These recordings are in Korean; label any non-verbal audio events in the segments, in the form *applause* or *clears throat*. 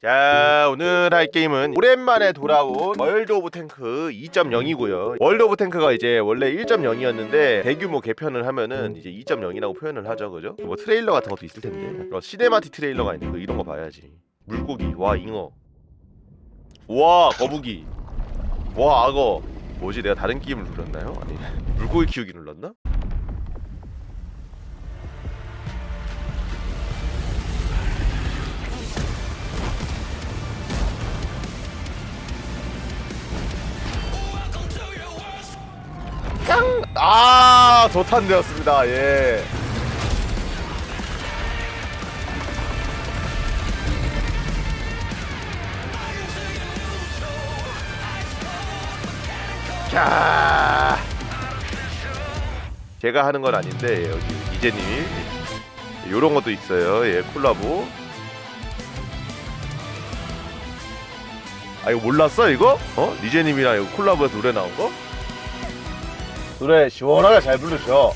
자 오늘 할 게임은 오랜만에 돌아온 월드 오브 탱크 2.0이고요 월드 오브 탱크가 이제 원래 1.0이었는데 대규모 개편을 하면은 이제 2.0이라고 표현을 하죠 그죠? 뭐 트레일러 같은 것도 있을 텐데 어, 시네마틱 트레일러가 있는 거 이런 거 봐야지 물고기 와 잉어 와 거북이 와 악어 뭐지 내가 다른 게임을 눌렀나요? 아니 *laughs* 물고기 키우기 눌렀나? 아, 도탄되었습니다. 예. 자. 제가 하는 건 아닌데 여기 이재님이 요런 것도 있어요. 예, 콜라보. 아 이거 몰랐어 이거? 어? 니제님이랑 이거 콜라보해서 노래 나온 거? 노래 시원하게 잘 부르셔.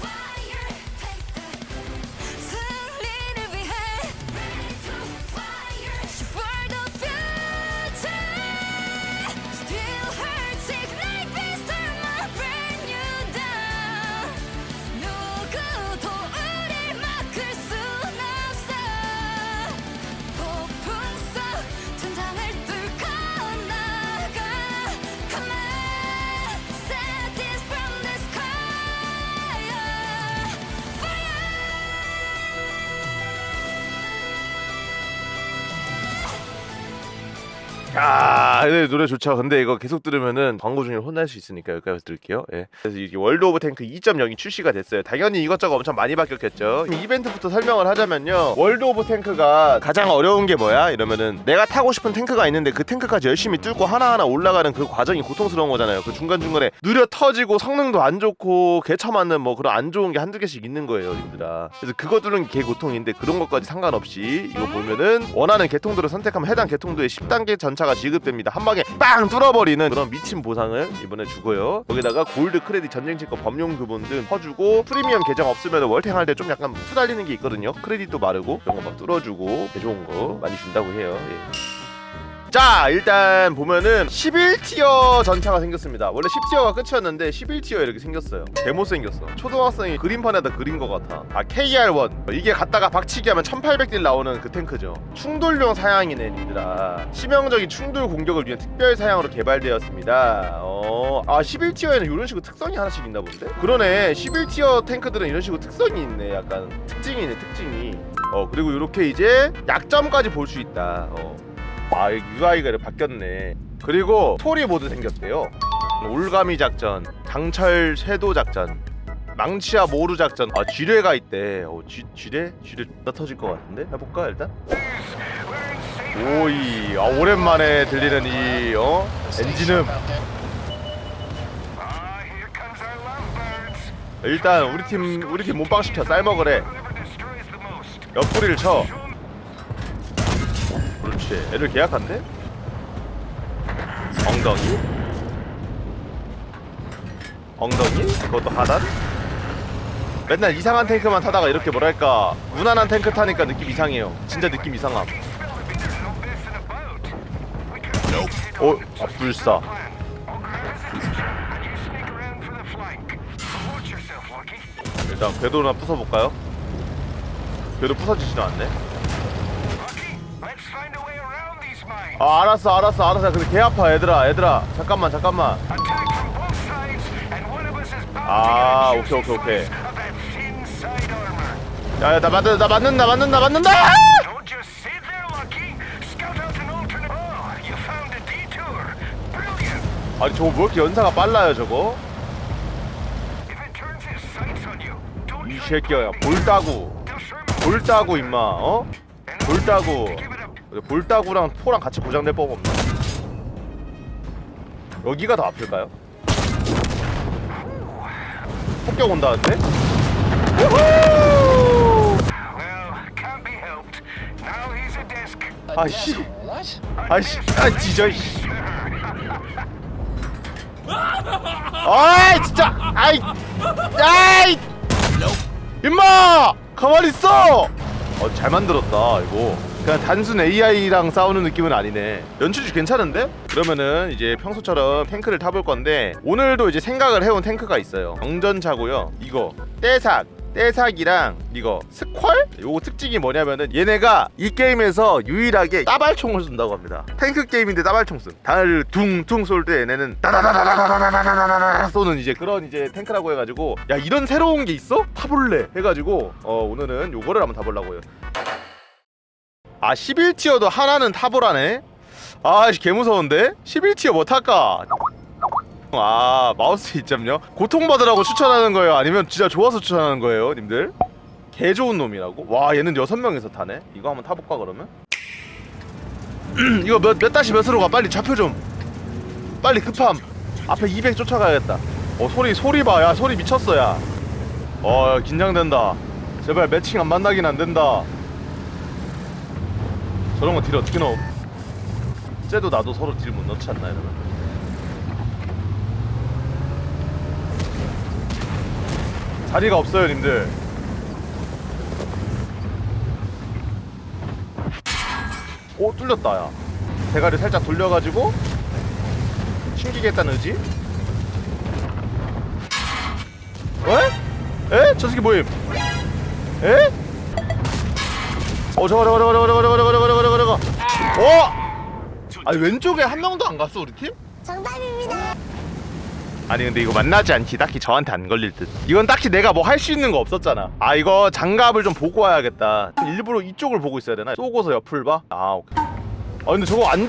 あ 야, 네, 노래 좋죠. 근데 이거 계속 들으면은 광고 중에 혼날 수 있으니까 여기까지 들을게요. 예. 그래서 이게 월드 오브 탱크 2.0이 출시가 됐어요. 당연히 이것저것 엄청 많이 바뀌었겠죠. 이벤트부터 설명을 하자면요. 월드 오브 탱크가 가장 어려운 게 뭐야? 이러면은 내가 타고 싶은 탱크가 있는데 그 탱크까지 열심히 뚫고 하나하나 올라가는 그 과정이 고통스러운 거잖아요. 그 중간중간에 느려 터지고 성능도 안 좋고 개처맞는 뭐 그런 안 좋은 게 한두 개씩 있는 거예요, 님들아. 그래서 그거 뚫는 게 고통인데 그런 것까지 상관없이 이거 보면은 원하는 개통도를 선택하면 해당 개통도에 10단계 전차가 지급됩니다. 한 방에 빵 뚫어버리는 그런 미친 보상을 이번에 주고요. 거기다가 골드 크레딧 전쟁치권 범용 교본 등 퍼주고 프리미엄 계정 없으면 월탱 할 때 좀 약간 후달리는 게 있거든요. 크레딧도 마르고 그런 거 막 뚫어주고 개 좋은 거 많이 준다고 해요. 예. 자 일단 보면은 11티어 전차가 생겼습니다. 원래 10티어가 끝이었는데 11티어 이렇게 생겼어요. 개못생겼어. 초등학생이 그림판에다 그린 것 같아. 아 KR1 이게 갖다가 박치기 하면 1800딜 나오는 그 탱크죠. 충돌용 사양이네 니들아. 치명적인 충돌 공격을 위한 특별 사양으로 개발되었습니다. 어... 아 11티어에는 이런 식으로 특성이 하나씩 있나 본데? 그러네. 11티어 탱크들은 이런 식으로 특성이 있네. 약간 특징이네 특징이. 어 그리고 이렇게 이제 약점까지 볼 수 있다. 어. 아 UI가 이렇게 바뀌었네 그리고 스토리 모드 생겼대요 올가미 작전 장철 쇄도 작전 망치와 모루 작전 아 지뢰가 있대 어 지, 지뢰? 지뢰 존나 터질 것 같은데? 해볼까 일단? 오이 아 오랜만에 들리는 이 어? 엔진음. 일단 우리 팀 우리 팀 몸빵 시켜 쌀 먹으래. 옆구리를 쳐 그렇지 애들 계약한데? 엉덩이? 엉덩이? 그것도 하단? 맨날 이상한 탱크만 타다가 이렇게 뭐랄까 무난한 탱크 타니까 느낌 이상해요 진짜 느낌 이상함 hit 어? 아 불사. 일단 궤도나 부숴볼까요? 궤도 부서지지도 않네 아 알았어 알았어 알았어 근데 개 아파 얘들아 얘들아 잠깐만 잠깐만 아, 오케이, 오케이, 오케이. 야야 나 맞는다 나 맞는다 맞는다 맞는다. Oh. 아니 저거 왜 이렇게 연사가 빨라요 저거 이 새끼야. 볼따구 볼따구 임마 어? 볼따구. 볼따구랑 포랑 같이 고장낼 법 없나? 여기가 더 아플까요? 폭격 온다는데? 아이씨. 아이씨. 아 뒤져 이씨. 아이 진짜. 아이. 아이. 임마! 가만히 있어! 어잘 만들었다 이거 그냥 단순 AI랑 싸우는 느낌은 아니네. 연출이 괜찮은데? 그러면은 이제 평소처럼 탱크를 타볼 건데 오늘도 이제 생각을 해온 탱크가 있어요. 경전차고요. 이거 떼삭. 떼삭이랑 이거 스퀄? 요거 특징이 뭐냐면은 얘네가 이 게임에서 유일하게 따발총을 쏜다고 합니다. 탱크 게임인데 따발총 쏜. 달을 둥둥 쏠 때 얘네는 따다다다다다다다다다다 쏘는 이제 그런 이제 탱크라고 해가지고 야 이런 새로운 게 있어? 타볼래 해가지고 어 오늘은 요거를 한번 타보려고요. 아 11티어도 하나는 타보라네? 아씨 개무서운데? 11티어 뭐 탈까? 아 마우스 2.0 고통받으라고 추천하는 거예요? 아니면 진짜 좋아서 추천하는 거예요 님들? 개 좋은 놈이라고? 와 얘는 6명이서 타네? 이거 한번 타볼까 그러면? *clears throat* 이거 몇, 몇 다시 몇으로 가? 빨리 좌표 좀. 빨리 급함. 앞에 200 쫓아가야겠다. 어 소리 소리 봐야 소리 미쳤어 야어 긴장된다. 제발 매칭 안 만나긴 안 된다 저런 거 딜 어떻게 넣어? 쟤도 나도 서로 딜 못 넣지 않나 이러면? 자리가 없어요, 님들. 오 뚫렸다, 야. 대가리 살짝 돌려가지고 튕기겠다는 의지? 에? 에? 저 새끼 뭐임? 에? 어 저거 저거 저거 저거 저거 저거 저거 저거 저거 저거 어? 아니 왼쪽에 한 명도 안 갔어 우리 팀? 정답입니다. 아니 근데 이거 만나지 않기 딱히 저한테 안 걸릴 듯 이건 딱히 내가 뭐 할 수 있는 거 없었잖아 아 이거 장갑을 좀 보고 와야겠다 일부러 이쪽을 보고 있어야 되나? 쏘고서 옆을 봐? 아 오케이 아 근데 저거 안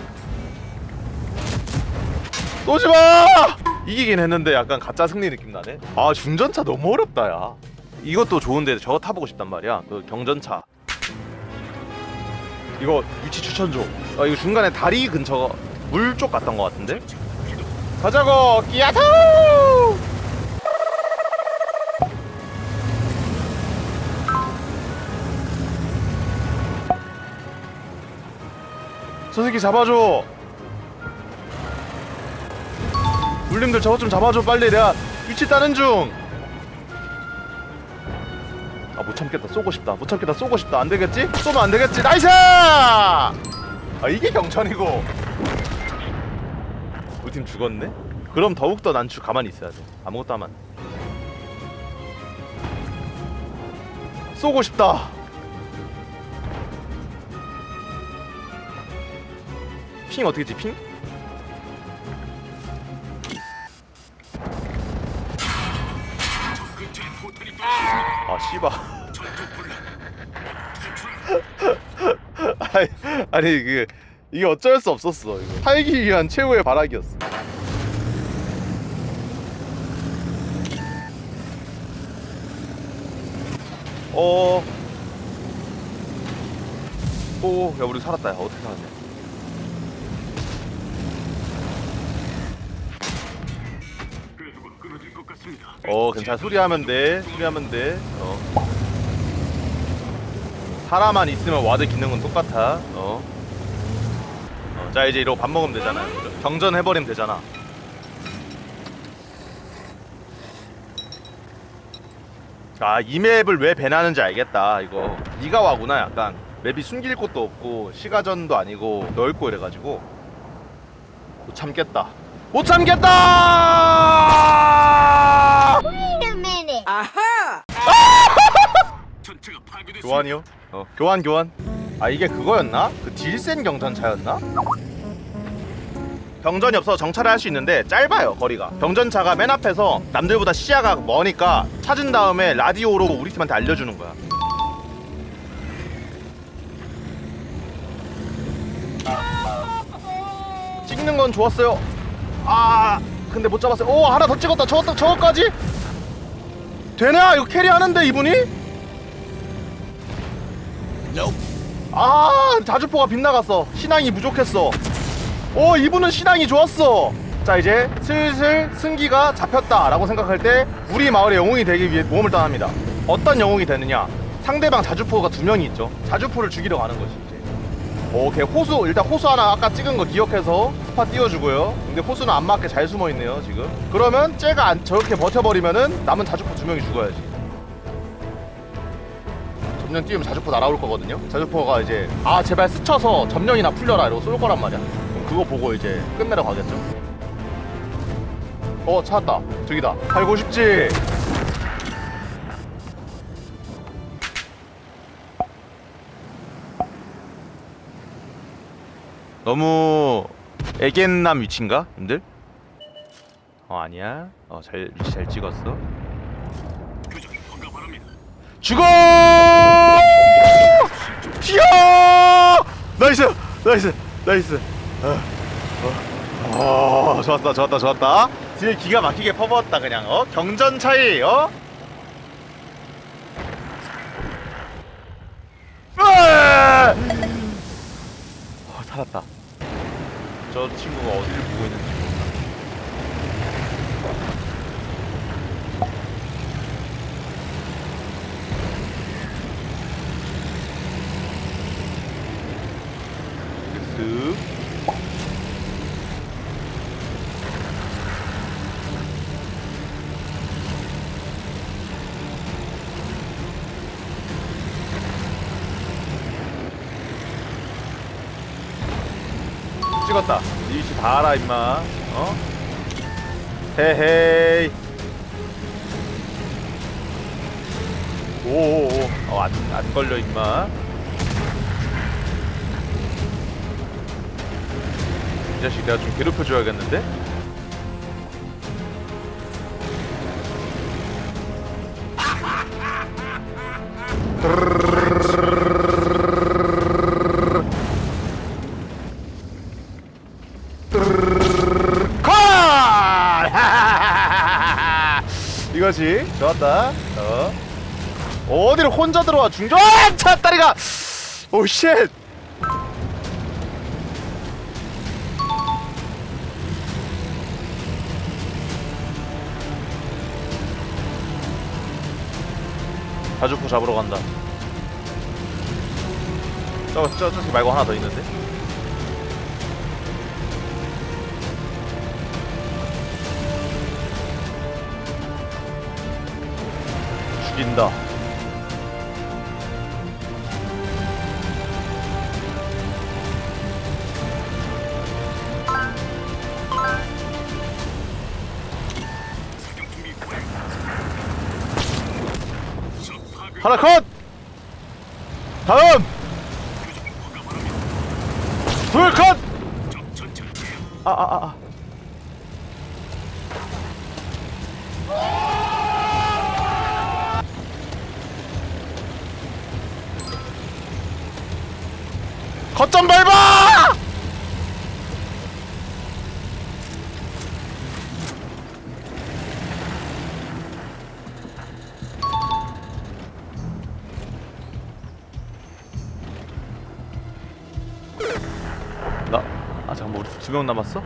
쏘지마! 이기긴 했는데 약간 가짜 승리 느낌 나네 아 중전차 너무 어렵다 야 이것도 좋은데 저거 타보고 싶단 말이야 그 경전차 이거 위치 추천 좀. 아 이거 중간에 다리 근처 물 쪽 갔던 것 같은데? 가자고 끼야토! 저 새끼 잡아줘. 물림들 저것 좀 잡아줘 빨리 내가 위치 따는 중. 아 못 참겠다 쏘고 싶다 못 참겠다 쏘고 싶다 안 되겠지? 쏘면 안 되겠지 나이스! 아 이게 경천이고 우리 팀 죽었네? 그럼 더욱더 난주 가만히 있어야 돼 아무것도 하면 안 돼. 쏘고 싶다 핑 어떻게 지 핑? 아 씨바 아니, 아니 그 이게 어쩔 수 없었어 이거 살기 위한 최후의 발악이었어 어. 오, 야 우리 살았다. 야 어떻게 살았냐? 어, 괜찮아. 수리하면 돼. 수리하면 돼. 어. 사람만 있으면 와드 기능은 똑같아. 어. 어, 자 이제 이러고 밥 먹으면 되잖아. 경전 해버리면 되잖아. 아, 이 맵을 왜 배나는지 알겠다. 이거 네가 와구나. 약간 맵이 숨길 곳도 없고 시가전도 아니고 넓고 이래가지고 못 참겠다. 못 참겠다! 교환이요? 어 교환 교환 아 이게 그거였나? 그 딜센 경전차였나? 경전이 없어서 정찰을 할 수 있는데 짧아요 거리가 경전차가 맨 앞에서 남들보다 시야가 머니까 찾은 다음에 라디오로 우리 팀한테 알려주는 거야 찍는 건 좋았어요 아 근데 못 잡았어요. 오 하나 더 찍었다. 저거 저거까지? 되냐 이거 캐리하는데 이분이? 아 자주포가 빗나갔어. 신앙이 부족했어. 오 이분은 신앙이 좋았어. 자 이제 슬슬 승기가 잡혔다라고 생각할 때 우리 마을의 영웅이 되기 위해 모험을 떠납니다. 어떤 영웅이 되느냐? 상대방 자주포가 두 명이 있죠. 자주포를 죽이러 가는 거지 이제. 오케이 호수. 일단 호수 하나 아까 찍은 거 기억해서 스파 띄워주고요. 근데 호수는 안 맞게 잘 숨어 있네요 지금. 그러면 쟤가 안, 저렇게 버텨버리면은 남은 자주포 두 명이 죽어야지. 점령 띄우면 자주포 날아올 거거든요. 자주포가 이제 아 제발 스쳐서 점령이나 풀려라 이러고 쏠 거란 말이야. 그럼 그거 보고 이제 끝내러 가겠죠. 어 찾았다. 저기다. 살고 싶지? 너무 애견남 위치인가? 님들? 어 아니야. 어잘 위치 잘 찍었어. 죽어! 튀어! 나이스! 나이스! 나이스! 어, 어, 좋았다 좋았다 좋았다. 뒤에 기가 막히게 퍼부었다 그냥 어? 경전 차이 어? 으아! 어, 살았다 저 친구가 어디를 보고 있는지 모르겠다 쓱 찍었다. 이 위치 다 알아 임마. 어? 헤헤이. 오오오. 어, 안, 안 걸려 임마. 이 자식 내가 좀 괴롭혀 줘야겠는데? *laughs* 이거지 좋았다. 어. 어디를 혼자 들어와? 중전! 차 다리가! 오쉣! 자주포 잡으러 간다. 저거 저, 저기 말고 하나 더 있는데 죽인다 하나 컷! 다음! 둘 컷! 아, 아, 아, 아. 거점 밟아! 나, 아 잠깐만 우리 두 명 남았어?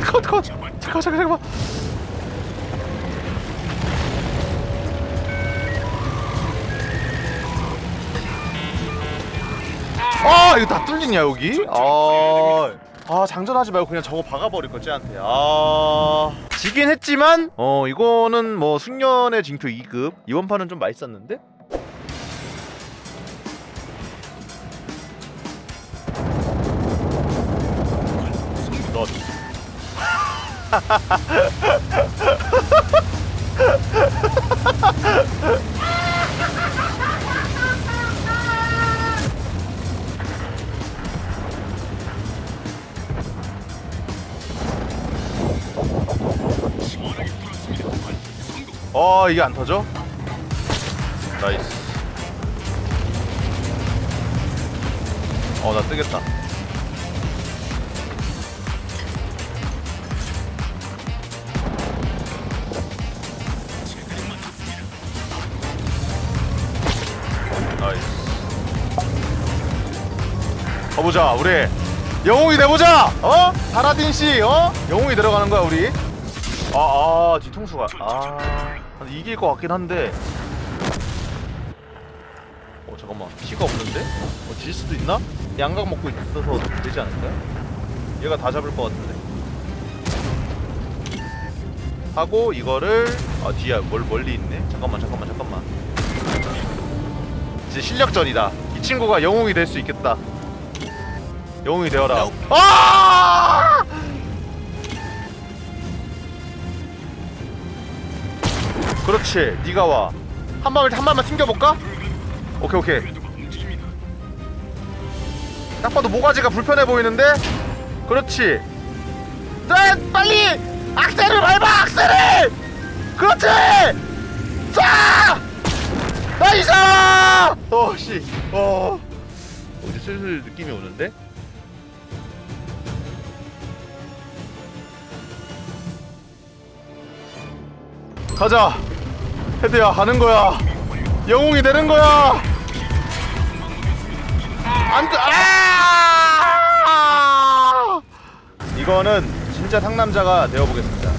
컷! 컷! 컷! 잠깐 잠깐 잠깐만 아 이거 다 뚫리냐 여기? 아, 아 장전하지 말고 그냥 저거 박아버릴 거 쟤한테 아 지긴 했지만 어 이거는 뭐 숙련의 징표 2급 이번 판은 좀 맛있었는데? 너 어 이게 안 터져? 나이스 어 나 뜨겠다 가보자 우리 영웅이 돼보자 어? 사라딘 씨 어? 영웅이 들어가는 거야 우리 아, 아, 뒤통수가. 아, 이길 것 같긴 한데. 어 잠깐만 피가 없는데? 어, 질 수도 있나? 양각 먹고 있어서 되지 않을까요? 얘가 다 잡을 것 같은데 하고 이거를 아 뒤야 멀, 멀리 있네 잠깐만 잠깐만 잠깐만 이제 실력전이다 이 친구가 영웅이 될 수 있겠다 영웅이 되어라. 아! 그렇지 네가 와한 방울 한 발만 튕겨 볼까? 오케이 오케이. 딱 봐도 모가지가 불편해 보이는데? 그렇지. 네, 빨리! 악셀을 밟아 악셀을! 그렇지! 쏴! 나이스 어씨. 어. 이제 슬슬 느낌이 오는데 가자. 헤드야 가는 거야. 영웅이 되는 거야. 안돼. 아! 이거는 진짜 상남자가 되어보겠습니다.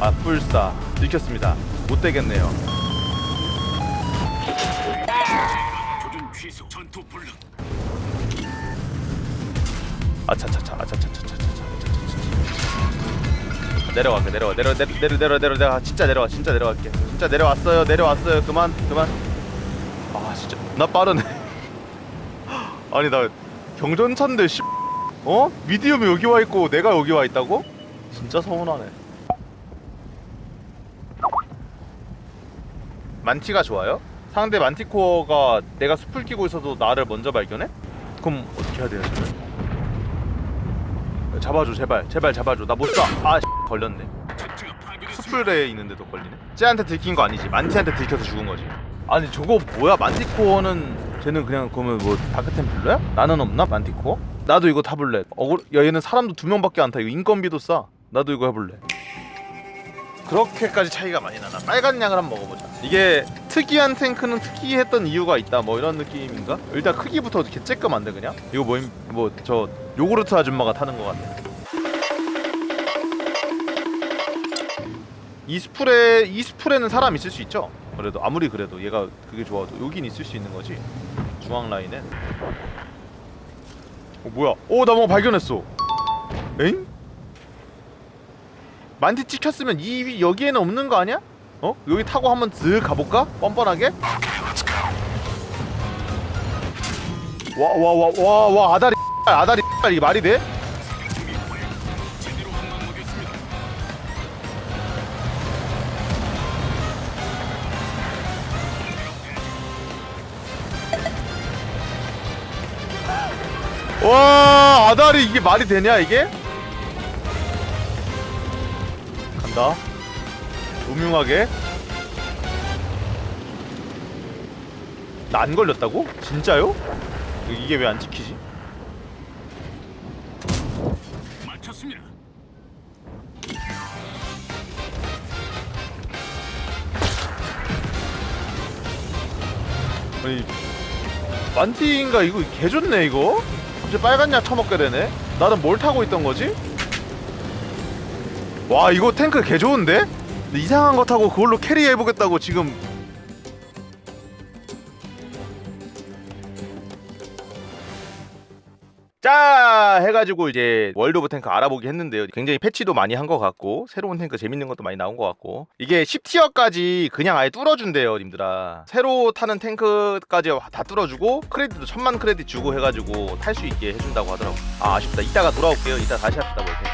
아 뿔싸 들켰습니다. 못 되겠네요 내려갈게 내려와 내려 내려 내려 내려 내려 내려. 진짜 내려와 진짜 내려갈게. 진짜 내려왔어요 내려왔어요. 그만 그만. 아 진짜. 나 빠르네. *laughs* 아니 나 경전차인데 씨. 어? 미디움이 여기 와 있고 내가 여기 와 있다고? 진짜 서운하네. 만티가 좋아요? 상대 만티코어가 내가 숲을 끼고 있어도 나를 먼저 발견해? 그럼 어떻게 해야 돼요 저는 잡아줘 제발. 제발 잡아줘. 나 못쏴아 걸렸네. 수풀에 있는데도 걸리네? 쟤한테 들킨 거 아니지. 만티한테 들켜서 죽은 거지. 아니 저거 뭐야? 만티코어는 쟤는 그냥 그러면 뭐 다크템플러야? 나는 없나? 만티코어? 나도 이거 타볼래. 어글 야 얘는 사람도 두 명밖에 안 타. 이거 인건비도 싸. 나도 이거 해볼래. 그렇게까지 차이가 많이 나나? 빨간 양을 한번 먹어보자. 이게 특이한 탱크는 특이했던 이유가 있다. 뭐 이런 느낌인가? 일단 크기부터 개쬐끔한데 그냥? 이거 뭐임? 뭐저 요구르트 아줌마가 타는 것 같네 이 스풀에 이 스풀에는 사람 있을 수 있죠. 그래도 아무리 그래도 얘가 그게 좋아도 여긴 있을 수 있는 거지. 중앙 라인에. 어 뭐야? 오나 뭐 발견했어. 엥? 만티 찍혔으면 이 위- 여기에는 없는 거 아니야? 어? 여기 타고 한번 슥 가볼까? 뻔뻔하게? 와와와와와 아다리 아다리 이게 말이 돼? 와 아다리 이게 말이 되냐 이게? 간다 음흉하게 나 안 걸렸다고? 진짜요? 이게 왜 안 찍히지? 맞췄습니다 아니 만티인가 이거 개 좋네 이거 갑자기 빨간 약 처먹게 되네 나는 뭘 타고 있던 거지? 와 이거 탱크 개 좋은데? 이상한 거 타고 그걸로 캐리해보겠다고 지금 자 해가지고 이제 월드 오브 탱크 알아보기 했는데요. 굉장히 패치도 많이 한 것 같고 새로운 탱크 재밌는 것도 많이 나온 것 같고. 이게 10티어까지 그냥 아예 뚫어준대요 님들아. 새로 타는 탱크까지 다 뚫어주고 크레딧도 천만 크레딧 주고 해가지고 탈 수 있게 해준다고 하더라고. 아 아쉽다. 이따가 돌아올게요. 이따 다시 합시다 뭐 이렇게